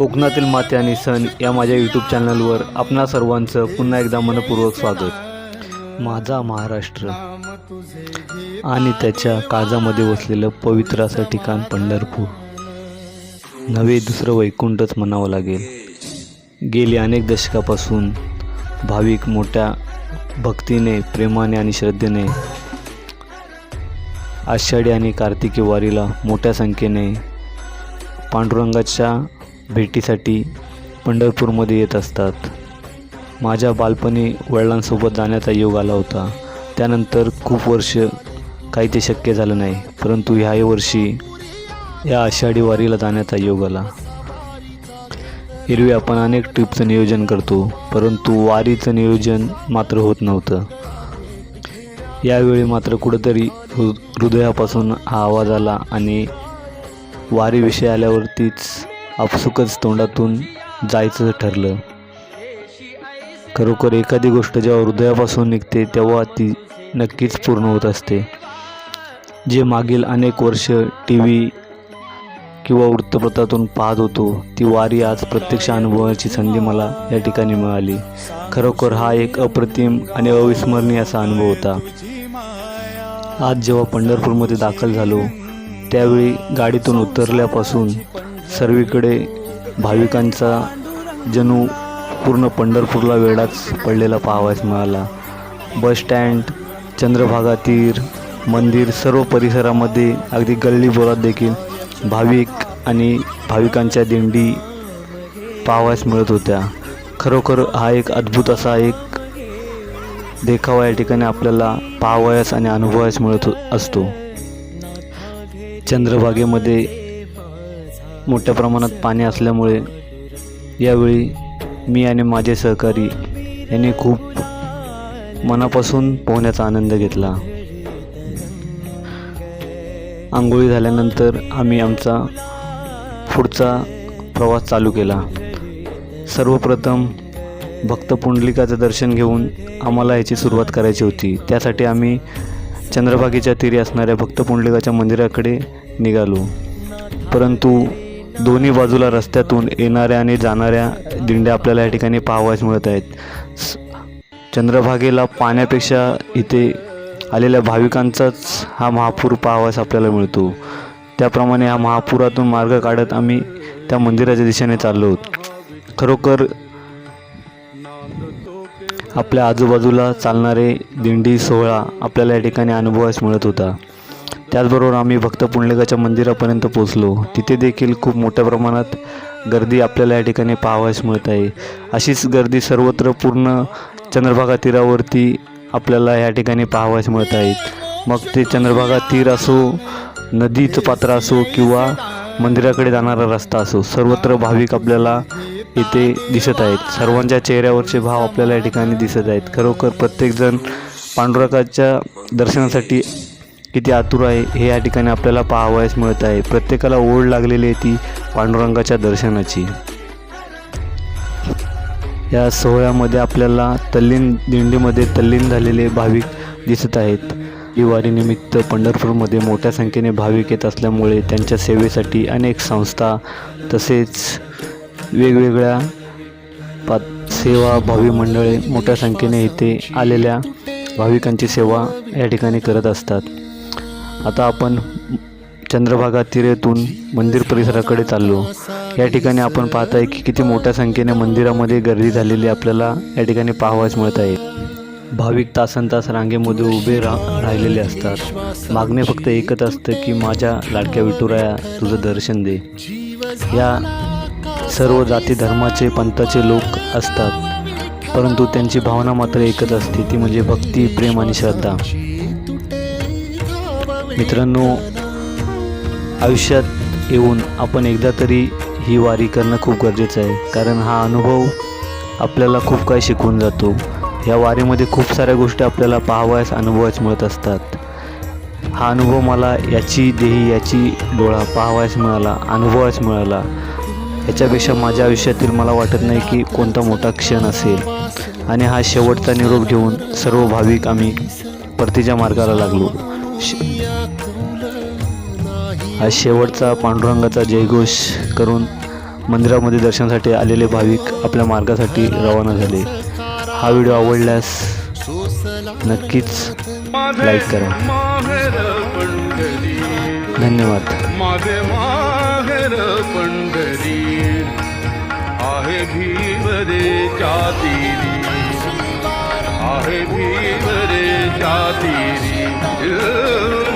कोकणातील माते आणि सण या माझ्या यूट्यूब चॅनलवर आपणा सर्वांचं पुन्हा एकदा मनपूर्वक स्वागत. माझा महाराष्ट्र आणि त्याच्या काजामध्ये वसलेलं पवित्र असं ठिकाण पंढरपूर. नवे दुसरं वैकुंठच म्हणावं लागेल. गेली अनेक दशकापासून भाविक मोठ्या भक्तीने प्रेमाने आणि श्रद्धेने आषाढी आणि कार्तिकी वारीला मोठ्या संख्येने पांडुरंगाच्या भेटीसाठी पंढरपूरमध्ये येत असतात. माझ्या बालपणी वडिलांसोबत जाण्याचा योग आला होता. त्यानंतर खूप वर्ष काही ते शक्य झालं नाही परंतु ह्याही वर्षी या आषाढी वारीला जाण्याचा योग आला. एरवी आपण अनेक ट्रिपचं नियोजन करतो परंतु वारीचं नियोजन मात्र होत नव्हतं. यावेळी मात्र कुठंतरी हृ हृदयापासून हा आवाज आला आणि वारीविषयी आल्यावरतीच आपसुकच तोंडातून जायचं ठरलं. खरोखर एखादी गोष्ट जेव्हा हृदयापासून निघते तेव्हा ती नक्कीच पूर्ण होत असते. जे मागील अनेक वर्ष टी व्ही किंवा वृत्तपत्रातून पाहत होतो ती वारी आज प्रत्यक्ष अनुभवाची संधी मला या ठिकाणी मिळाली. खरोखर हा एक अप्रतिम आणि अविस्मरणीय असा अनुभव होता. आज जेव्हा पंढरपूरमध्ये दाखल झालो त्यावेळी गाडीतून उतरल्यापासून सर्वीकडे भाविकांचा जणू पूर्ण पंढरपूरला वेळाच पडलेला पाहावयास मिळाला. बस स्टँड चंद्रभागा तीर मंदिर सर्व परिसरामध्ये अगदी गल्ली बोरात देखील भाविक आणि भाविकांच्या दिंडी पाहावयास मिळत होत्या. खरोखर हा एक अद्भुत असा एक देखावा या ठिकाणी आपल्याला पाहावयास आणि अनुभवायस मिळत असतो. चंद्रभागेमध्ये मोठ्या प्रमाणात पाणी असल्यामुळे यावेळी मी आणि माझे सहकारी यांनी खूप मनापासून पोहण्याचा आनंद घेतला. आंघोळी झाल्यानंतर आम्ही आमचा पुढचा प्रवास चालू केला. सर्वप्रथम भक्त पुंडलिकाचं दर्शन घेऊन आम्हाला याची सुरुवात करायची होती. त्यासाठी आम्ही चंद्रभागेच्या तीरी असणाऱ्या भक्त पुंडलिकाच्या मंदिराकडे निघालो. परंतु दोन्ही बाजूला रस्त्यातून येणाऱ्या आणि जाणाऱ्या दिंड्या आपल्याला या ठिकाणी पाहावयास मिळत आहेत. स- चंद्रभागेला पाण्यापेक्षा इथे आलेल्या भाविकांचाच हा महापूर पाहावयास आपल्याला मिळतो. त्याप्रमाणे हा महापुरातून मार्ग काढत आम्ही त्या मंदिराच्या दिशेने चाललो आहोत. खरोखर आपल्या आजूबाजूला चालणारे दिंडी सोहळा आपल्याला या ठिकाणी अनुभवास मिळत होता. त्याचबरोबर आम्ही भक्त पुंडलिकाच्या मंदिरापर्यंत पोचलो तिथे देखील खूप मोठ्या प्रमाणात गर्दी आपल्याला या ठिकाणी पाहावयास मिळत आहे. अशीच गर्दी सर्वत्र पूर्ण चंद्रभागा तीरावरती आपल्याला या ठिकाणी पाहावयास मिळत आहेत मग ते चंद्रभागा तीर असो नदीचं पात्र असो किंवा मंदिराकडे जाणारा रस्ता असो सर्वत्र भाविक आपल्याला इथे दिसत आहेत. सर्वांच्या चेहऱ्यावरचे भाव आपल्याला या ठिकाणी दिसत आहेत. खरोखर प्रत्येकजण पांडुरकाच्या दर्शनासाठी किती आतुर आहे हे या ठिकाणी आपल्याला पाहावयास मिळत आहे. प्रत्येकाला ओढ लागलेली आहे ती पांडुरंगाच्या दर्शनाची. या सोहळ्यामध्ये आपल्याला तल्लीन दिंडीमध्ये तल्लीन झालेले भाविक दिसत आहेत. दिवाळीनिमित्त पंढरपूरमध्ये मोठ्या संख्येने भाविक येत असल्यामुळे त्यांच्या सेवेसाठी अनेक संस्था तसेच वेगवेगळ्या पा सेवा भावी मंडळे मोठ्या संख्येने इथे आलेल्या भाविकांची सेवा या ठिकाणी करत असतात. आता आपण चंद्रभागा तिरेतून मंदिर परिसराकडे चाललो. या ठिकाणी आपण पाहत आहे की किती मोठ्या संख्येने मंदिरामध्ये गर्दी झालेली आपल्याला या ठिकाणी पाहावयास मिळत आहे. भाविक तासन तास रांगेमध्ये उभे रा राहिलेले असतात. मागणे फक्त एकच असतं की माझ्या लाडक्या विठुराया तुझं दर्शन दे. या सर्व जाती धर्माचे पंथाचे लोक असतात. परंतु त्यांची भावना मात्र एकच असते ती म्हणजे भक्ती प्रेम आणि श्रद्धा. मित्रांनो आयुष्यात येऊन आपण एकदा तरी ही वारी करणं खूप गरजेचं आहे. कारण हा अनुभव आपल्याला खूप काही शिकवून जातो. या वारीमध्ये खूप साऱ्या गोष्टी आपल्याला पाहावयास अनुभवायस मिळत असतात. हा अनुभव मला याची देही याची डोळा पाहावयास मिळाला अनुभवायस मिळाला. याच्यापेक्षा माझ्या आयुष्यातील मला वाटत नाही की कोणता मोठा क्षण असेल. आणि हा शेवटचा निरोप घेऊन सर्व भाविक आम्ही परतीच्या मार्गाला लागलो. हा शेवटचा पांडुरंगाचा जयघोष करून मंदिरामध्ये दर्शनासाठी आलेले भाविक आपल्या मार्गासाठी रवाना झाले. हा व्हिडिओ आवडल्यास नक्कीच लाईक करा. धन्यवाद. माझे माहेर पंढरी आहे भीवरेच्या जातीरी. Yeah.